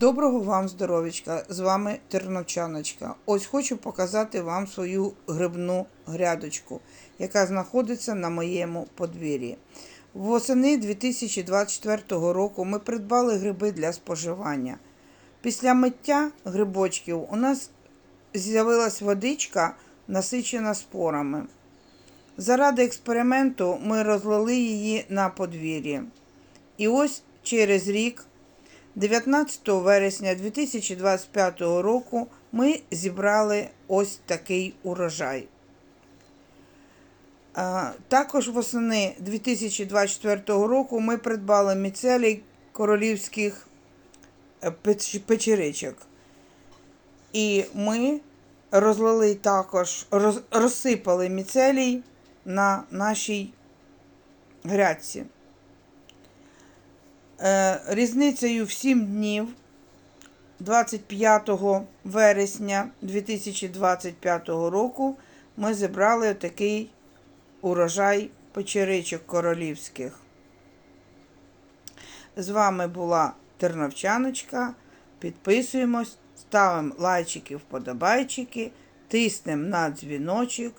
Доброго вам здоров'ячка! З вами Терновчаночка. Ось хочу показати вам свою грибну грядочку, яка знаходиться на моєму подвір'ї. Восени 2024 року ми придбали гриби для споживання. Після миття грибочків у нас з'явилась водичка, насичена спорами. Заради експерименту ми розлили її на подвір'ї. І ось через рік 19 вересня 2025 року ми зібрали ось такий урожай. Також восени 2024 року ми придбали міцелій королівських е, печеричок. І ми розлили також, розсипали міцелій на нашій грядці. Е, Різницею в 7 днів 25 вересня 2025 року ми зібрали такий урожай печеричок королівських. З вами була Терновчаночка. Підписуємось, ставимо лайчики, вподобайчики, тиснемо на дзвіночок.